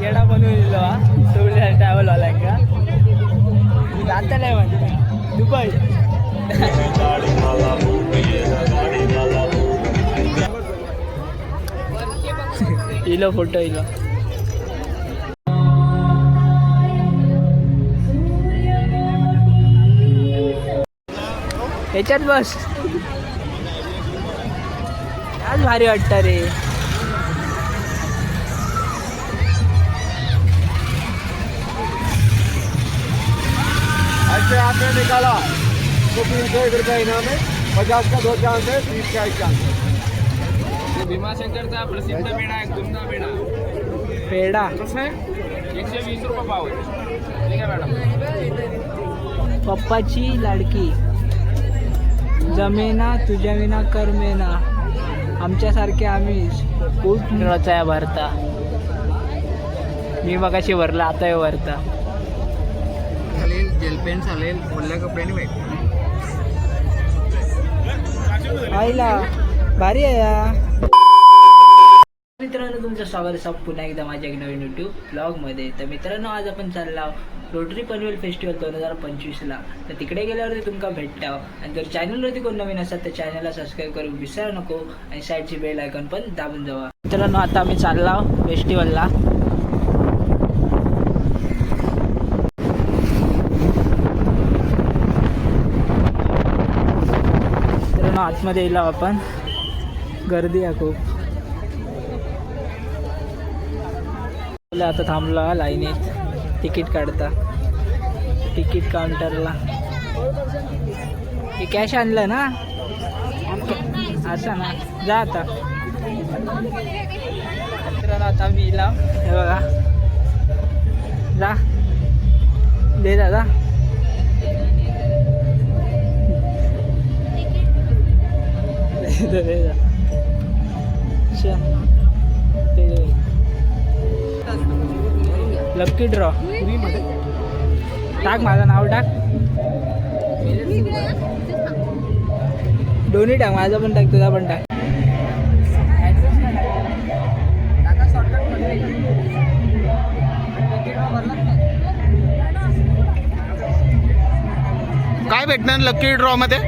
येडा बनवून दिलो हा. टू व्हीलर ट्रॅव्हल वाला का जाता नाही म्हणजे दुबई. इलो फोटो इलो. ह्याच्यात बस. आज भारी वाटतं रे. निकाला तो तीन सौ एक रुपया इनाम है। पचास का दो चांस है तीस का एक चांस है। भीमाशंकरचा प्रसिद्ध पेढा आहे गुंदा पेढा. पेढा. कसं आहे? एकशे वीस रुपये पाव आहे. ठीक आहे मॅडम. पप्पाची लाडकी. जमेना तुझ्या विना करमेना आमच्यासारखे आम्ही खूप रचाया भरता. मी मगाशी भरला आता हे भरता चालेल जेल पेन चालेल ओल्या कपड्याने भेट आईला भारी आहे या. मित्रांनो तुमचं स्वागत आहे सब पुन्हा एकदा माझ्या एक नवीन यूट्यूब ब्लॉगमध्ये तर मित्रांनो आज आपण चालला रोटरी पनवेल फेस्टिवल दोन हजार पंचवीसला. तर तिकडे गेल्यावरती तुमका भेटता. आणि जर चॅनलवरती कोण नवीन असतात तर चॅनलला सबस्क्राईब करू विसरू नको. आणि साईडची बेल आयकॉन पण दाबून जावा. मित्रांनो आता आम्ही चालला फेस्टिवलला मित्रांनो आतमध्ये येलो आपण. गर्दी आहे खूप. आता थांबला लाईनीत. तिकीट काढता. तिकीट काउंटरला. हे कॅश आणलं ना? असं ना. जा आता. आता मी लाव हे बघा. जा. दे दादा. टाक माझं पण टाक तुझा पण टाक. काय भेटणार लकी ड्रॉ मध्ये?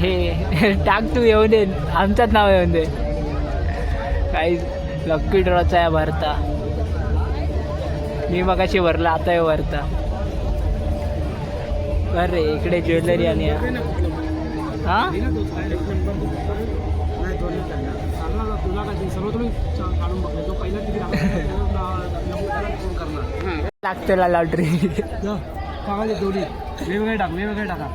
हे टाक तू येऊ दे. आमचंच नाव येऊन दे. काही लक्की ड्रॉचा आहे भरता. मी मगाशी भरला आता हे भरता. बर रे इकडे ज्वेलरी आणि हा? लागतो लॉटरी. वेगवेगळे टाक वेगवेगळे टाका.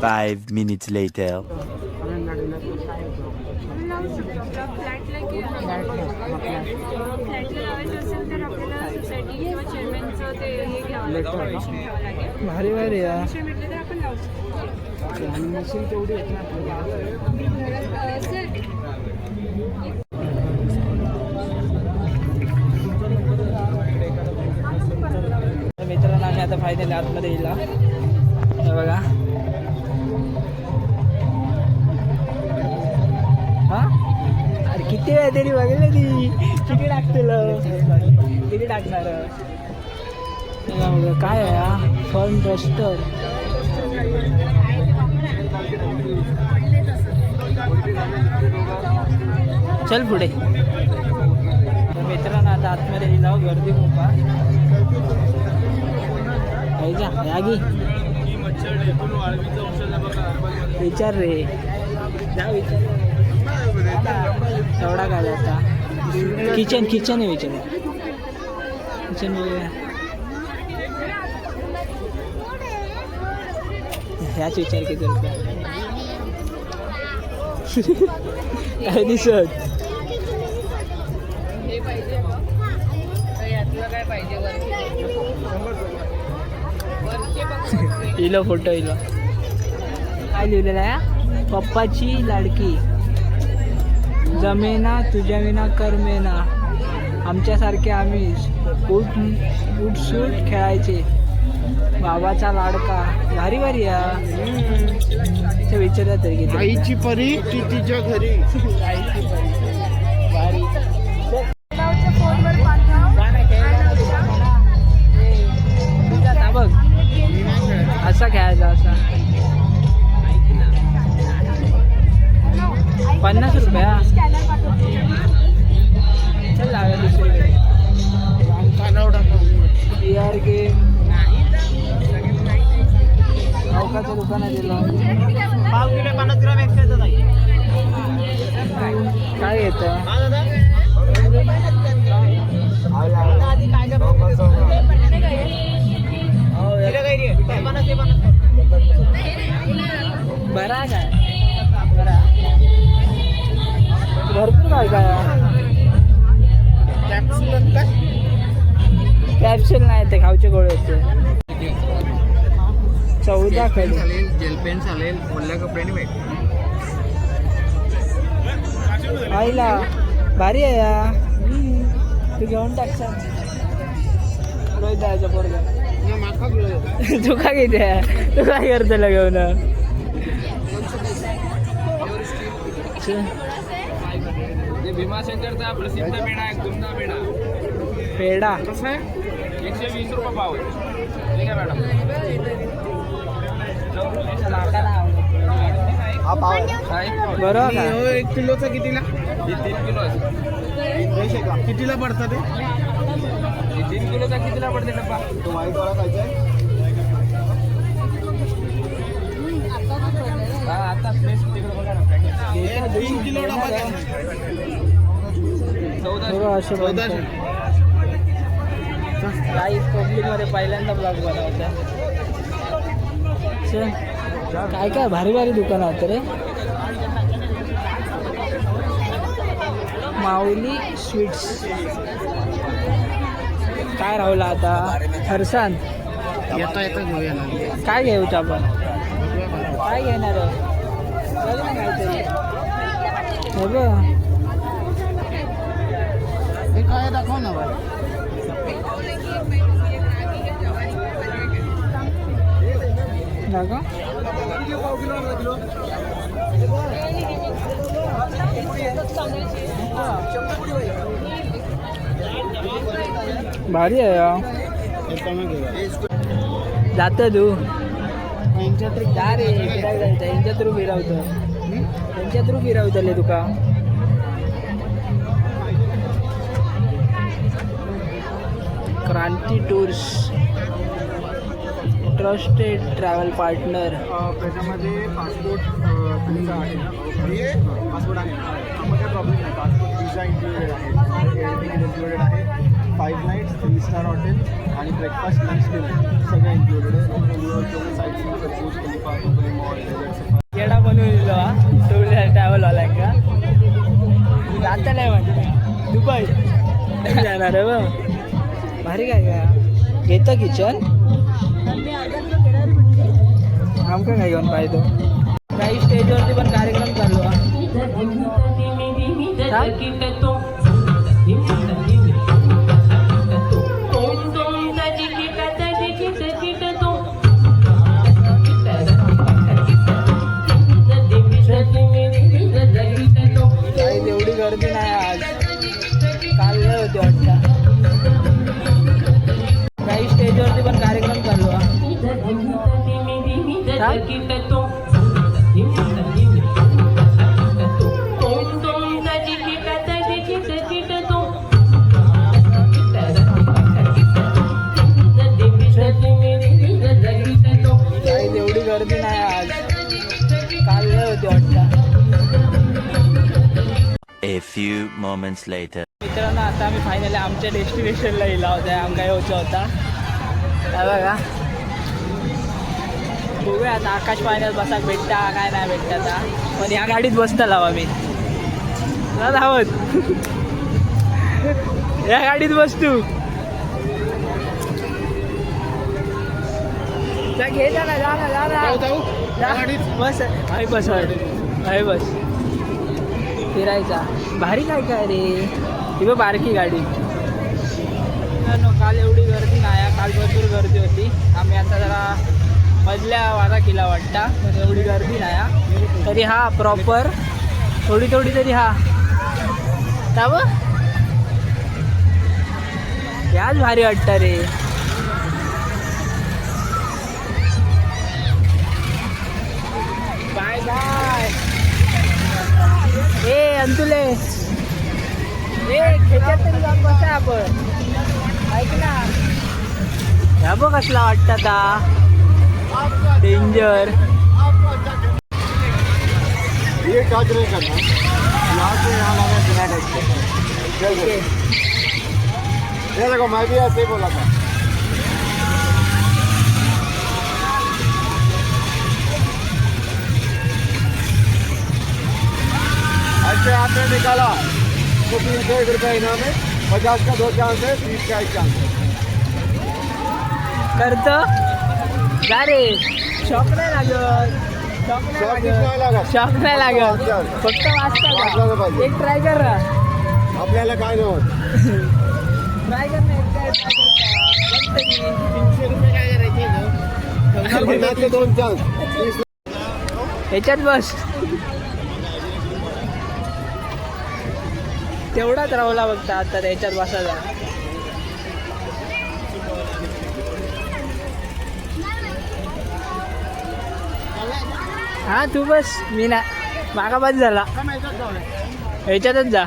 Five minutes later. भारी भारी या मित्रांनो आम्ही आता फायनली आतमध्ये येईल हे बघा. हा? अरे किती वेळ तरी बघितलं ती. किती टाकतील? किती टाकणार? काय आहे हा? फन डस्टर चल पुढे. तर मित्रांनो आता आतमध्ये जाऊ गर्दी खूप आहे. विचार रे. जा विचार. एवढा काय आता. किचन किचन आहे विचार. किचन ह्याच विचार किती रुपये काय दिसत इलो फोटो इलो काय लिहिलेलं आहे? पप्पाची लाडकी. जमेना तुझ्या विना करमेना. आमच्यासारखे आम्ही उठ उठसूट खेळायचे. बाबाचा लाडका. भारी भारी या ते विचारत तरी आईची परी ती तिच्या घरी? आईची परी. भारी. दुकानात गेलो काय येत? बरा काय? भरपूर काय? काय कॅप्सूल नाही ते खाऊचे गोळे होते. चौदा खाली जेल पेन चालेल ओल्या कपड्याने भेट. आईला भारी आहे या. तू घेऊन टाकसा रोहित जायचं पोरगा तू का घेते तू काय करतो घेऊन. पेढा आहे गुंदा पेढा पेढा. कसं आहे? एकशे वीस रुपये पाव ठीक आहे मॅडम. बरोबर का? एक किलोचा कितीला? ही तीन किलो आहे कितीला पडतं ते? ही तीन किलोचा कितीला पडते डब्बा तो वाईट वाला खायचा हा आता फ्रेश तिकडे बघा ना पॅकेट तीन किलो चौदा बरोबर असं बनतं. लाईव्ह पब्लिकमध्ये पहिल्यांदा ब्लॉग बनवता काय काय भारी भारी दुकान आहेत रे. माऊली स्वीट्स. काय राहुला आता? फरसान येता येता घेऊया ना. काय घेऊच आपण? काय घेणार आहे? काय दाखव ना ना दाखव भारी आहे यार. जातं तू. जा रे फिरायला जायचं यांच्या थ्रू फिरावतो. यांच्या थ्रू फिरावतले तुका. Kranti tours. Trusted travel partner. त्याच्यामध्ये पासपोर्ट तुमचा आहे. ना पासपोर्ट आहे. ना प्रॉब्लेम नाही. पासपोर्ट विजा इन्क्लुडेड आहे. एअरटिकट इन्क्लुडेड आहे. Five nights three star hotel आणि ब्रेकफास्ट लंच डिनर सगळं इन्क्लुडेड आहे. साईट मॉल केडा बनवून दिलो हा? टू व्हीलर ट्रॅव्हल वाला का? जाता नाही म्हणजे दुबई. जाणार भारी काय का घेतं किचन आमका काय घेऊन पाहिजे काही स्टेजवरती पण कार्यक्रम चालू हा A few moments later. मित्रांनो आता आम्ही फायनली आमच्या डेस्टिनेशनला येला होता. आमका यायचा होता. बघा. बघूया आता आकाश पाण्यात बसाक भेटता काय नाही भेटता आता. पण या गाडीत बसता लावा मी. चला धावत. या गाडीत बस तू. जा, घे जा ना जा ना जा ना. बस. आहे बस आहे बस. फिरायचा. भारी काय काय रे. ही बघ बारकी गाडी. काल एवढी गर्दी नाही. काल भरपूर गर्दी होती. आम्ही आता जरा मधल्या वारा केला वाटता. एवढी गर्दी नाही तरी हा प्रॉपर थोडी थोडी तरी हा. का ब? याच भारी वाटतं रे. Bye bye. ए अंतुले. ए खेच्यात तरी जाऊन बसा आपण. ऐक ना. ह्या बघ कसला वाटतं आता. डेंजर ये टच नहीं करना? यहाँ से यहाँ लगा बिना टच के। ये देखो मैं भी ऐसे ही बोला था। ऐसे आपने निकाला। तो तीन सौ एक रुपया इनाम है। पचास का दो चांस है तीस का एक चांस है। करतो जा रे शॉक नाही लागत. शॉक नाही लागत. फक्त वाचता. एक ट्राय कर. ना आपल्याला काय नाही होत. ट्राय कर. बघ तरी. पन्नासचे दोन चान्स ह्याच्यात बस. तेवढाच राहुला बघता आता त्याच्यात बसायचा हा तू बस. मी ना मागा बस झाला. ह्याच्यातच जा.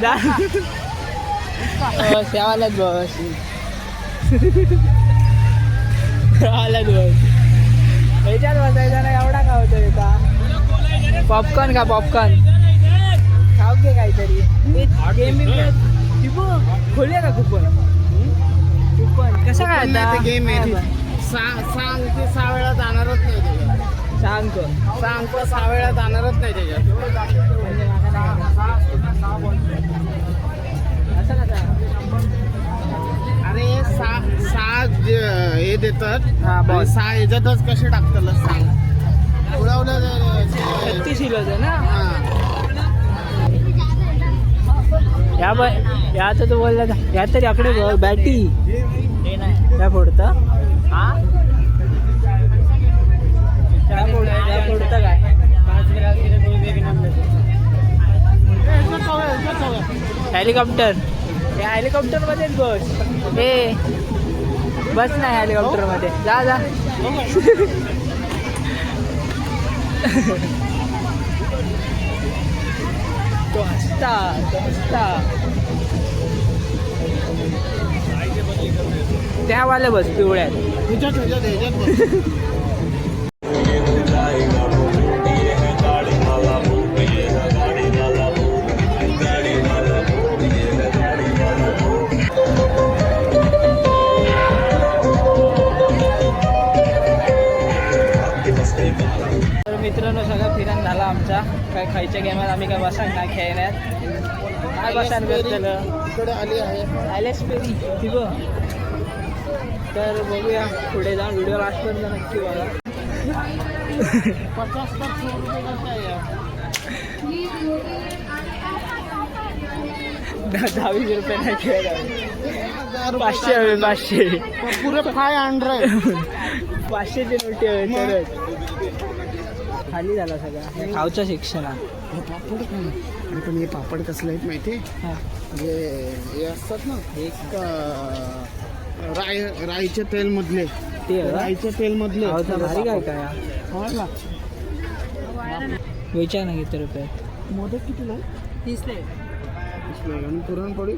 जा. बस यावालाच बस. यावालाच बस. ह्याच्यात बसायचा ना एवढा का होतो का पॉपकॉर्न का पॉपकॉर्न खाऊ घे काहीतरी. गेम खोलूया का कुपन? कुपन. कसं काय आता गेम आहे. हा, सांग ते सहा वेळा जाणारच नाही त्याच्यात. सांग. सांग तो सहा वेळा जाणारच नाही त्याच्यात. असं कसं अरे सहा सहा हे देतात. सहा ह्याच्यातच कसे टाकतात सांग. उडवलं छत्तीस किलोचं ना? हा. या ब या तू बोलला या तरी आकडे बघ बॅटी. काय फोडतं हा? फोडतं काय? हेलिकॉप्टर. या हेलिकॉप्टर मध्येच बस. ए बस नाही हेलिकॉप्टरमध्ये जा जा. तो हसता तो हसता त्यावाले बस. पिवळ्यात इकडे आली आहे. पेरी. ती बघ तर बघूया पुढे जाऊन व्हिडिओ लास्टपर्यंत नक्की बघा. पचास रुपये दहावीस रुपये नाही खेळ पाचशे पाचशे. पुरे फाय हंड्रेड पाचशेची नोटी खाली झाला सगळा. खावचं शिक्षणात. हे पापड काय अरे पण हे पापड कसले आहेत माहिती? हा. हे हे असतात ना एक अं, राय राईच्या तेल मधले ते आहे का? राईच्या तेल मधले खावचं भारी काय काय हा? विचार ना किती रुपये? मोदक कितीला आहे? तीसले इसले. आणि पुरणपोळी?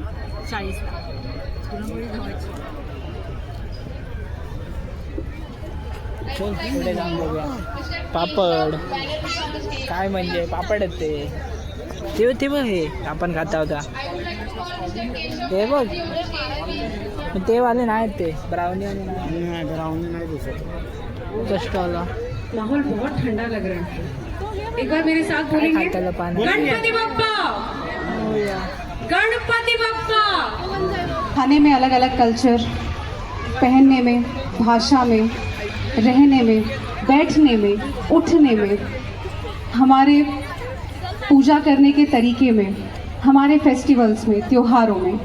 चल पुढे जाऊन बघूया. पापड. काय म्हणजे? पापड आहेत ते. ते ते बघ हे आपण खाता होता. ते बघ. ते वाले नाहीत ते. ब्राउनी वाले नाही नाही ब्राउनी नाही दिसत. कष्टवाला माहौल बहुत ठंडा लग रहा है। एक बार मेरे साथ बोलेंगे। खाताला पाणी. गणपति बप्पा. गणपति बप्पा! खाने में अलग अलग कल्चर पहनने में भाषा में। रहने में बैठने में उठने में हमारे पूजा करने के तरीके में हमारे फेस्टिवल्स में त्योहारों में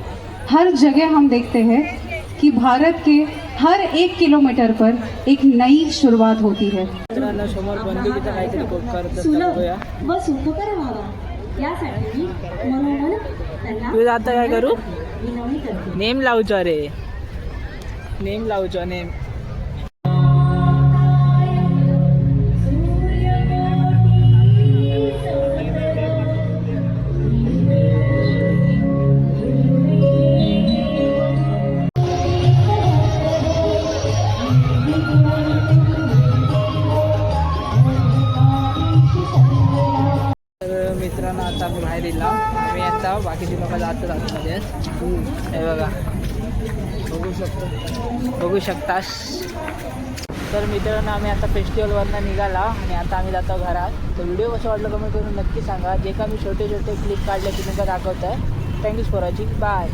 हर जगह हम देखते हैं कि भारत के हर एक किलोमीटर पर एक नई शुरुआत होती है। मित्रांनो समोर बंदुकीचा काहीतरी करत बघूया व सुखकर व्हावा यासाठी मनोमन त्यांना तू आता काय करू? नेम लावचो रे. नेम लावचो नेम. आम्ही बाकीचे लोक जातात आतमध्ये. हे बघा. बघू शकतो. बघू शकतास. तर मित्रांनो आम्ही आता फेस्टिवलवरनं निघाला आणि आता आम्ही जातो घरात. तर व्हिडिओ कसं वाटलं कमेंट करून नक्की सांगा. जे का मी छोटे छोटे क्लिप काढले तुम्ही का दाखवत आहे थँक्यूज फॉर वॉचिंग बाय